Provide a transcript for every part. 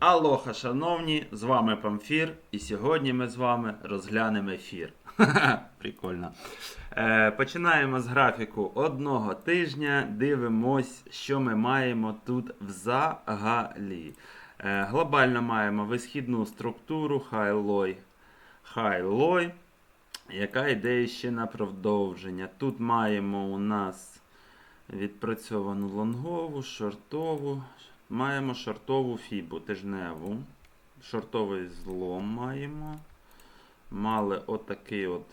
Алоха, шановні, з вами Памфір, і сьогодні ми з вами розглянемо ефір. Прикольно. Е, починаємо з графіку одного тижня. Дивимось, що ми маємо тут взагалі. Е, глобально маємо висхідну структуру хай-лой, хай-лой, яка йде ще на продовження. Тут маємо у нас відпрацьовану лонгову, шортову. Маємо шортову фібу тижневу. Шортовий злом маємо. Мали отакий от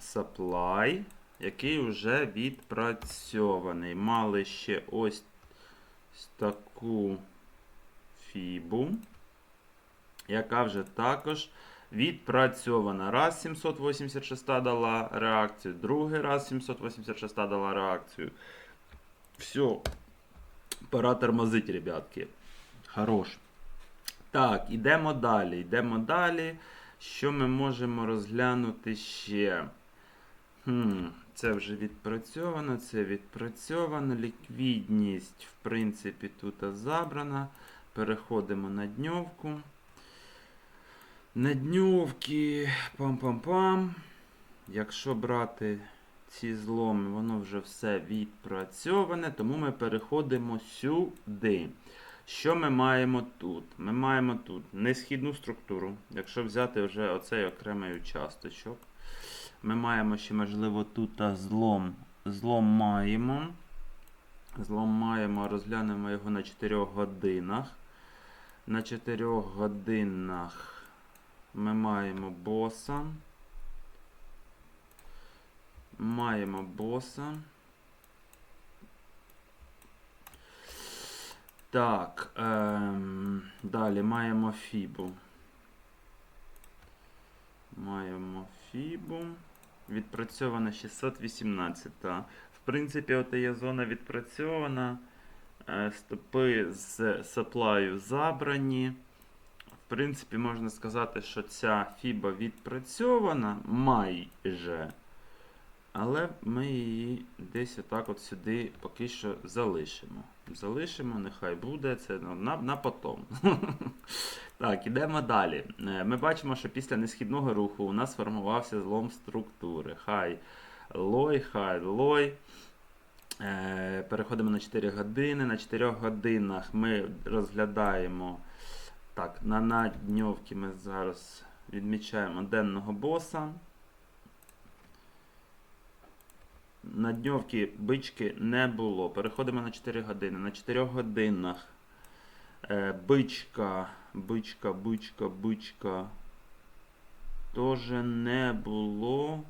supply, який вже відпрацьований. Мали ще ось таку фібу, яка вже також відпрацьована. Раз 786 дала реакцію, другий раз 786 дала реакцію. Все, пора тормозити, ребятки. Хорош. Так, ідемо далі. Йдемо далі. Що ми можемо розглянути ще? Хм, це вже відпрацьовано, це відпрацьовано. Ліквідність, в принципі, тут забрана. Переходимо на дньовку. На дньовки. Пам-пам-пам. Якщо брати ці зломи, воно вже все відпрацьоване, тому ми переходимо сюди. Що ми маємо тут? Ми маємо тут несхідну структуру. Якщо взяти вже оцей окремий участочок, ми маємо ще, можливо, тут злом. Злом маємо. Злом маємо, розглянемо його на 4 годинах. На 4 годинах ми маємо боса. Маємо боса. Так, ем, далі маємо фібу. Маємо фібу. Відпрацьована 618. В принципі, от є зона відпрацьована. Е, Стопи з саплаю забрані. В принципі, можна сказати, що ця фіба відпрацьована майже. Але ми її десь отак от сюди поки що залишимо. Залишимо, нехай буде, це ну, на, на потом. так, ідемо далі. Е, Ми бачимо, що після несхідного руху у нас формувався злом структури. Хай лой, хай лой. Е, Переходимо на 4 години. На 4 годинах ми розглядаємо. Так, на, на дньовки ми зараз відмічаємо денного боса. На дньовки бички не було. Переходимо на 4 години. На 4 годинах е, бичка, бичка, бичка, бичка теж не було.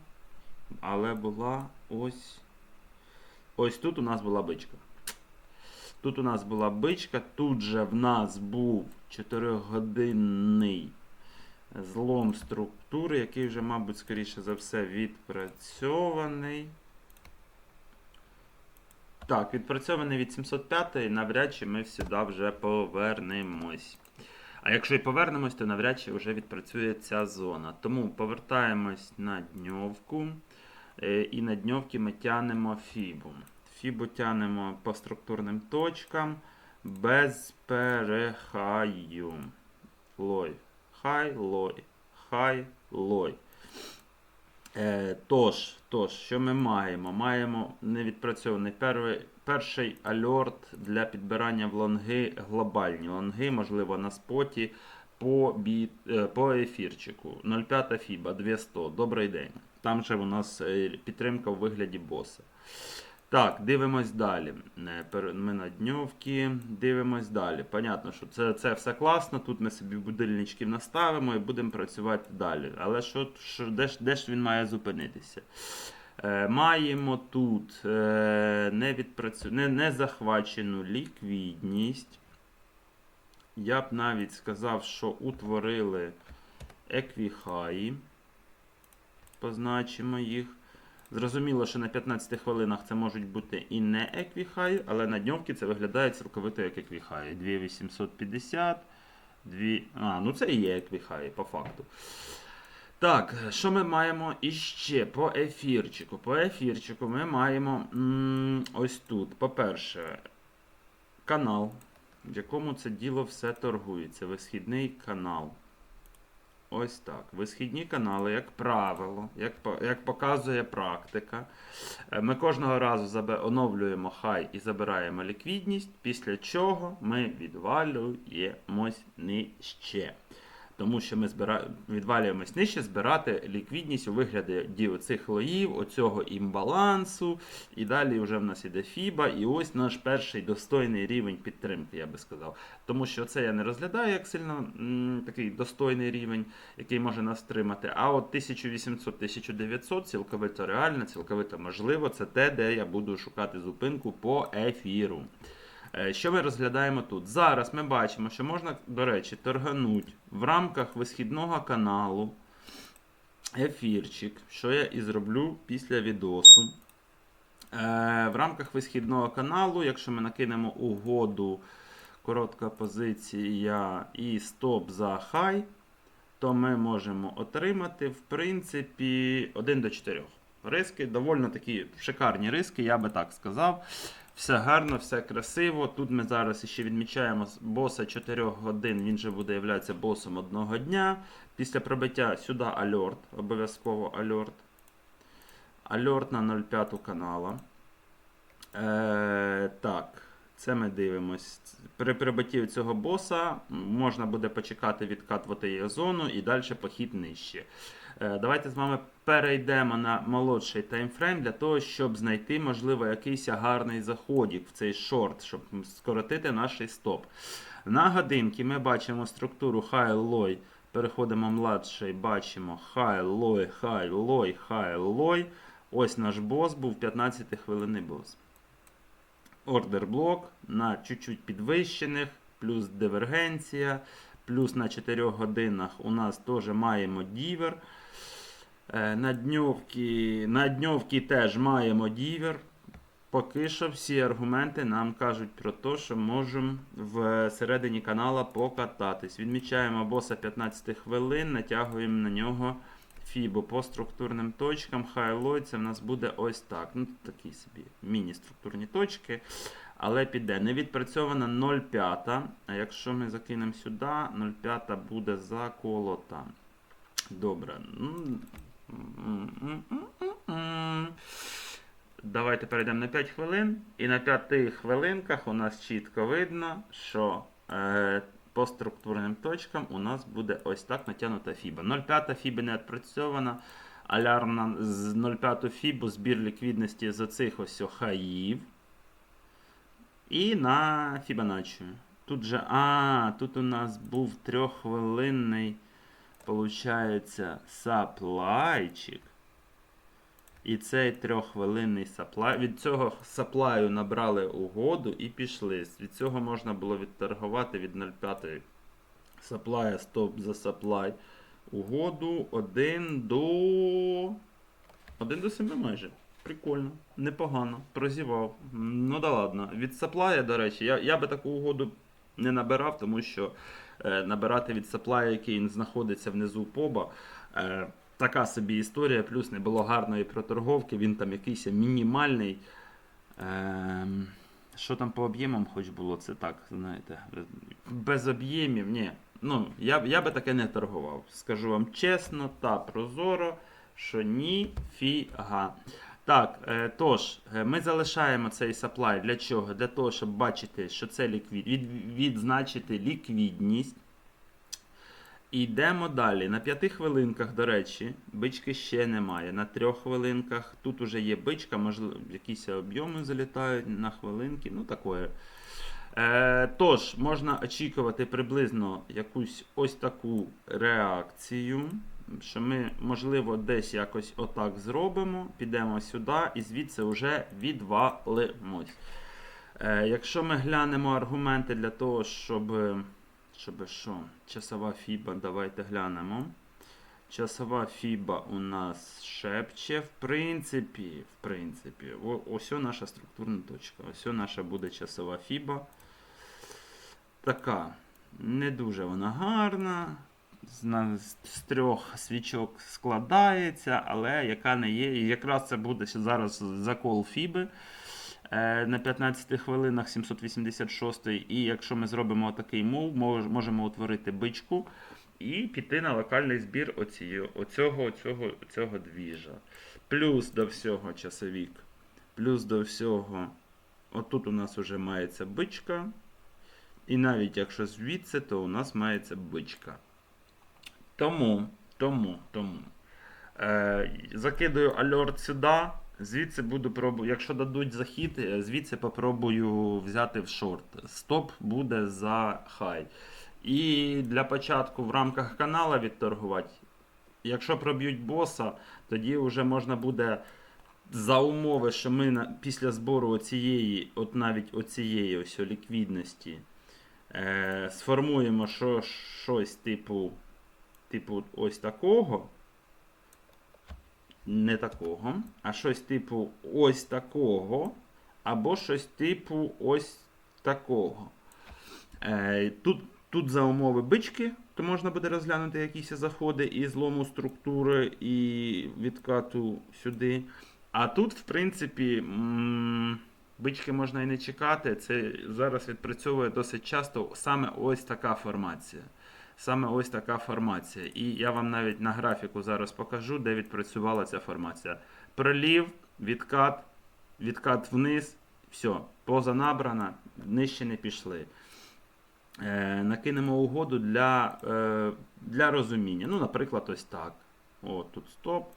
Але була ось. Ось тут у нас була бичка. Тут у нас була бичка, тут же в нас був 4-годинний злом структури, який вже, мабуть, скоріше за все, відпрацьований. Так, відпрацьований від 705 навряд чи ми сюди вже повернемось. А якщо і повернемось, то навряд чи вже відпрацює ця зона. Тому повертаємось на дньовку. е, І на дньовки ми тянемо фібу. Фібу тянемо по структурним точкам без перехаю. Лой. Хай, лой. Хай, лой. Е, тож, тож, що ми маємо? Маємо невідпрацьований перший, перший альорт для підбирання в лонги глобальні. Лонги, можливо, на споті по, бі, е, по ефірчику. 0,5 фіба 200. Добрий день. Там же у нас е, підтримка в вигляді боса. Так, дивимось далі. Е, Ми на дньовки, дивимось далі. Понятно, що це, це все класно. Тут ми собі будильничків наставимо і будемо працювати далі. Але що, що, де, ж, де ж він має зупинитися? Е, маємо тут е, не, відпрацю... не, не захвачену ліквідність. Я б навіть сказав, що утворили еквіхаї. Позначимо їх. Зрозуміло, що на 15 хвилинах це можуть бути і не еквіхаї, але на дньовки це виглядає цілковито як еквіхаї. 2850, 2... А, ну це і є еквіхаї, по факту. Так, що ми маємо іще по ефірчику? По ефірчику ми маємо м, ось тут. По-перше, канал. в якому це діло все торгується. Висхідний канал. Ось так. Висхідні канали, як правило, як, як показує практика, е, ми кожного разу оновлюємо хай і забираємо ліквідність, після чого ми відвалюємось нижче. Тому що ми збира... відвалюємось нижче збирати ліквідність у вигляді оцих лоїв, оцього імбалансу. І далі вже в нас іде FIBA, і ось наш перший достойний рівень підтримки, я би сказав. Тому що це я не розглядаю як сильно м, такий достойний рівень, який може нас тримати. А от 1800-1900 цілковито реально, цілковито можливо, це те, де я буду шукати зупинку по ефіру. Е, Що ми розглядаємо тут? Зараз ми бачимо, що можна, до речі, торгануть в рамках висхідного каналу ефірчик, що я і зроблю після відосу. Е, В рамках висхідного каналу, якщо ми накинемо угоду, коротка позиція і стоп за хай, то ми можемо отримати, в принципі, 1 до 4. Риски доволі такі шикарні риски, я би так сказав. Все гарно, все красиво. Тут ми зараз ще відмічаємо боса 4 годин, він же буде являтися босом одного дня. Після пробиття сюди альорт, обов'язково альорт. Альорт на 0,5 канала. Е, так, це ми дивимось. При прибитті цього боса можна буде почекати відкат в зону і далі похід нижче. Е, Давайте з вами перейдемо на молодший таймфрейм для того, щоб знайти, можливо, якийсь гарний заходік в цей шорт, щоб скоротити наш стоп. На годинки ми бачимо структуру high-low, переходимо младший, бачимо high-low, high-low, high-low. Ось наш бос був 15 хвилинний бос. Ордер блок на чуть-чуть підвищених, плюс дивергенція, плюс на 4 годинах у нас теж маємо дівер. Е, На дньовки, на дньовки теж маємо дівер. Поки що всі аргументи нам кажуть про те, що можемо в середині канала покататись. Відмічаємо боса 15 хвилин, натягуємо на нього фібу по структурним точкам. Хайлой це в нас буде ось так. Ну, такі собі міні-структурні точки. Але піде. Не відпрацьована 0,5. А якщо ми закинемо сюди, 0,5 буде заколота. Добре. Ну. Давайте перейдемо на 5 хвилин. І на 5 хвилинках у нас чітко видно, що е, по структурним точкам у нас буде ось так натягнута фіба. 0,5 фіби не відпрацьована. Алярм з 0,5 фібу, збір ліквідності з оцих ось хаїв. І на Фібоначчі. Тут же, а, тут у нас був трьоххвилинний, получається, саплайчик. І цей трьоххвилинний саплай. Від цього саплаю набрали угоду і пішли. Від цього можна було відторгувати від 0,5 саплая, стоп за саплай. Угоду 1 до. 1 до 7 майже. Прикольно, непогано, прозівав. Ну да ладно. Від саплая, до речі, я, я би таку угоду не набирав, тому що набирати від саплая, який знаходиться внизу поба, е, така собі історія, плюс не було гарної проторговки, він там якийсь мінімальний. Е, що там по об'ємам хоч було, це так, знаєте, без об'ємів, ні. Ну, я, я би таке не торгував. Скажу вам чесно та прозоро, що ніфіга. Так, е, тож, е, ми залишаємо цей supply для чого? Для того, щоб бачити, що це ліквід, від, відзначити ліквідність. І Йдемо далі. На 5 хвилинках, до речі, бички ще немає. На 3 хвилинках тут уже є бичка, можливо, якісь об'єми залітають на хвилинки. Ну, такое. Е, тож, можна очікувати приблизно якусь ось таку реакцію. Що ми, можливо, десь якось отак зробимо, підемо сюди і звідси вже відвалимось. Е, якщо ми глянемо аргументи для того, щоб. Щоб що? Часова фіба, давайте глянемо. Часова фіба у нас шепче. В принципі, в принципі, о- ось наша структурна точка. Ось наша буде часова фіба. Така. Не дуже вона гарна. З, трьох свічок складається, але яка не є. І якраз це буде зараз закол фіби. е, на 15 хвилинах 786 і якщо ми зробимо такий мов, мож- можемо утворити бичку і піти на локальний збір оцієї- оцього, оцього, цього двіжа. Плюс до всього часовік. Плюс до всього, отут у нас вже мається бичка. І навіть якщо звідси, то у нас мається бичка. Тому, тому, тому. Е, закидаю альорт сюди. Звідси буду пробувати. Якщо дадуть захід, е, звідси попробую взяти в шорт. Стоп буде за хай. І для початку в рамках канала відторгувати. Якщо проб'ють боса, тоді вже можна буде за умови, що ми на, після збору оцієї, от навіть оцієї ось ліквідності, е, сформуємо що, щось типу, типу ось такого. Не такого, а щось типу ось такого, або щось типу ось такого. Е, тут, тут за умови бички, то можна буде розглянути якісь заходи і злому структури, і відкату сюди. А тут, в принципі, бички можна і не чекати. Це зараз відпрацьовує досить часто саме ось така формація. Саме ось така формація. І я вам навіть на графіку зараз покажу, де відпрацювала ця формація. Пролів, відкат, відкат вниз, все, поза набрана, нижче не пішли. Е, накинемо угоду для, е, для розуміння. Ну, наприклад, ось так. О, тут стоп.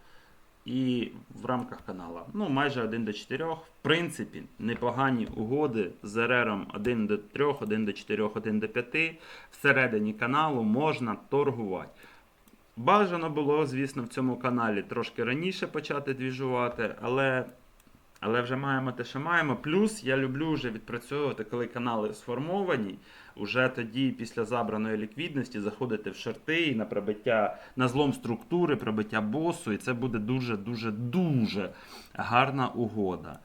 І в рамках канала. Ну, майже 1 до 4. В принципі, непогані угоди з РРом 1 до 3, 1 до 4, 1 до 5. Всередині каналу можна торгувати. Бажано було, звісно, в цьому каналі трошки раніше почати двіжувати, але, але вже маємо те, що маємо. Плюс я люблю вже відпрацьовувати, коли канали сформовані. Уже тоді, після забраної ліквідності, заходити в шорти і на пробиття на злом структури, пробиття босу, і це буде дуже, дуже, дуже гарна угода.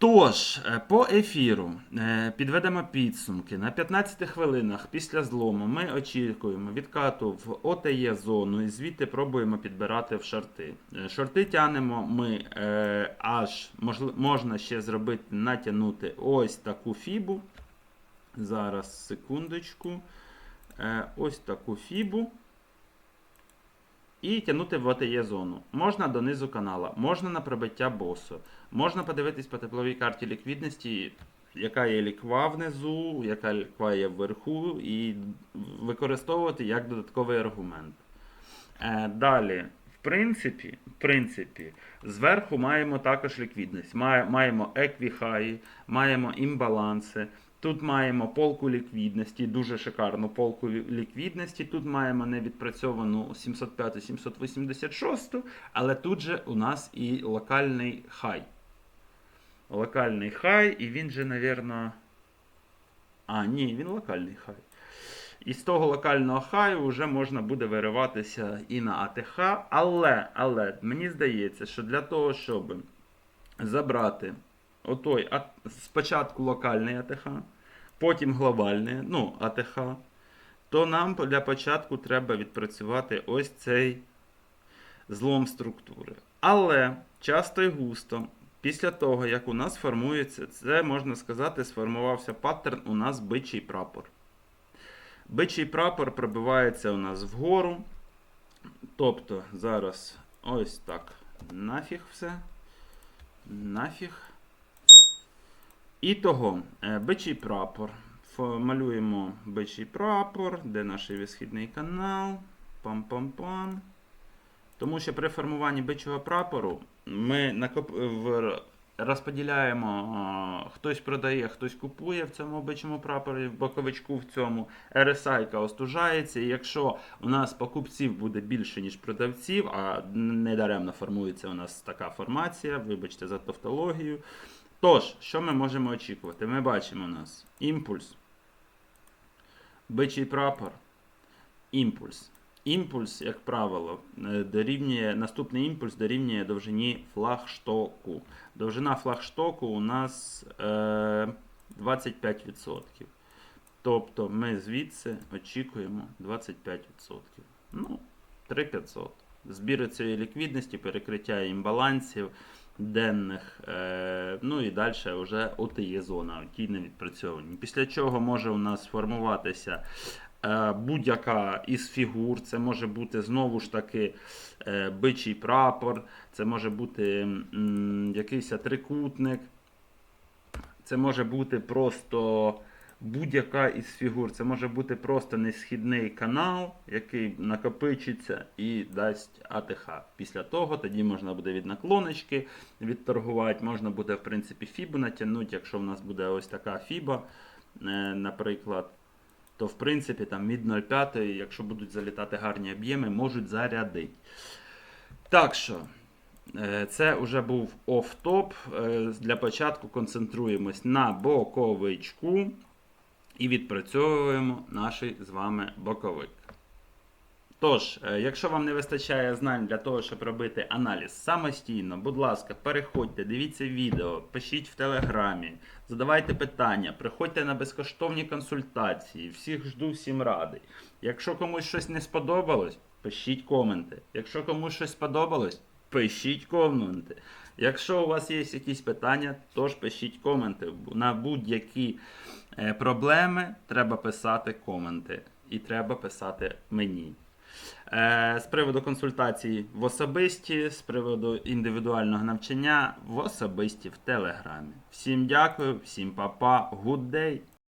Тож, е, по ефіру е, підведемо підсумки. На 15 хвилинах після злому ми очікуємо відкату в ОТЄ зону і звідти пробуємо підбирати в шорти. Е, Шорти тянемо ми аж можна ще зробити, натягнути ось таку фібу. Зараз, секундочку. Ось таку фібу. І тягнути в ОТЄ зону. Можна донизу канала, можна на пробиття босу. Можна подивитись по тепловій карті ліквідності, яка є ліква внизу, яка ліква є вверху, і використовувати як додатковий аргумент. Е, далі, в принципі, в принципі, зверху маємо також ліквідність. Має- Маємо еквіхаї, маємо імбаланси. Тут маємо полку ліквідності, дуже шикарну полку ліквідності. Тут маємо невідпрацьовану 705-786, але тут же у нас і локальний хай. Локальний хай, і він же, навірно. А, ні, він локальний хай. І з того локального хаю вже можна буде вириватися і на АТХ. Але, але мені здається, що для того, щоб забрати отой а- спочатку локальний АТХ, потім глобальний, ну, АТХ, то нам для початку треба відпрацювати ось цей злом структури. Але часто і густо, після того, як у нас формується, це можна сказати, сформувався паттерн у нас бичий прапор. Бичий прапор пробивається у нас вгору. Тобто зараз ось так. Нафіг все. Нафіг. І того, е, бичий прапор. Малюємо бичий прапор, де наш висхідний канал. Пам-пам-пам. Тому що при формуванні бичого прапору ми накоп... розподіляємо, хтось продає, хтось купує в цьому бичому прапорі, в боковичку в цьому. RSI остужається. І якщо у нас покупців буде більше, ніж продавців, а недаремно формується у нас така формація, вибачте за тавтологію. Тож, що ми можемо очікувати? Ми бачимо у нас імпульс, бичий прапор, імпульс. Імпульс, як правило, е, дорівнює, наступний імпульс дорівнює довжині флагштоку. Довжина флагштоку у нас е, 25%. Тобто ми звідси очікуємо 25%. Ну, 3500. Збір цієї ліквідності, перекриття імбалансів. Денних. Е, ну і далі вже ОТЄ зона, ті не відпрацьовані. Після чого може у нас сформуватися е, будь-яка із фігур. Це може бути знову ж таки е, бичий прапор, це може бути якийсь трикутник. Це може бути просто будь-яка із фігур. Це може бути просто несхідний канал, який накопичиться і дасть АТХ. Після того тоді можна буде від наклоночки відторгувати, можна буде, в принципі, фібу натягнути, якщо в нас буде ось така фіба, е, наприклад. То в принципі там від 0,5, якщо будуть залітати гарні об'єми, можуть зарядити. Так що, Е, Це вже був оф-топ. Е, Для початку концентруємось на боковичку і відпрацьовуємо наш з вами боковик. Тож, е, якщо вам не вистачає знань для того, щоб робити аналіз самостійно, будь ласка, переходьте, дивіться відео, пишіть в телеграмі, задавайте питання, приходьте на безкоштовні консультації. Всіх жду, всім радий. Якщо комусь щось не сподобалось, пишіть коменти. Якщо комусь щось сподобалось, пишіть коменти. Якщо у вас є якісь питання, тож пишіть коменти. На будь-які проблеми треба писати коменти. І треба писати мені. Е, З приводу консультацій в особисті, з приводу індивідуального навчання в особисті в Телеграмі. Всім дякую, всім па-па, day!